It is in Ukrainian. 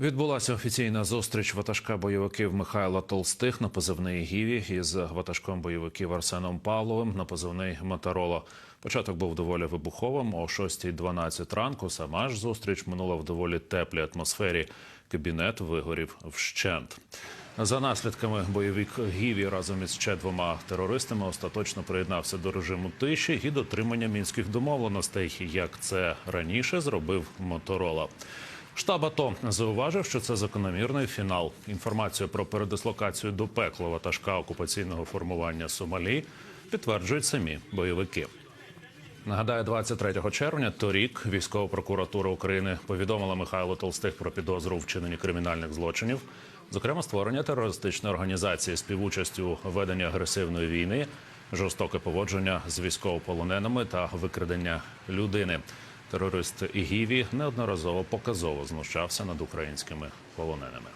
Відбулася офіційна зустріч ватажка бойовиків Михайла Толстих на позивний Гіві із ватажком бойовиків Арсеном Павловим на позивний Моторола. Початок був доволі вибуховим. О 6.12 ранку сама ж зустріч минула в доволі теплій атмосфері. Кабінет вигорів вщент. За наслідками бойовик Гіві разом із ще двома терористами остаточно приєднався до режиму тиші і дотримання мінських домовленостей, як це раніше зробив Моторола. Штаб АТО зауважив, що це закономірний фінал. Інформацію про передислокацію до пекла ватажка окупаційного формування Сомалі підтверджують самі бойовики. Нагадаю, 23 червня торік військова прокуратура України повідомила Михайлу Толстих про підозру у вчиненні кримінальних злочинів, зокрема створення терористичної організації співучастю у веденні агресивної війни, жорстоке поводження з військовополоненими та викрадення людини. Терорист Ігіві неодноразово показово знущався над українськими полоненими.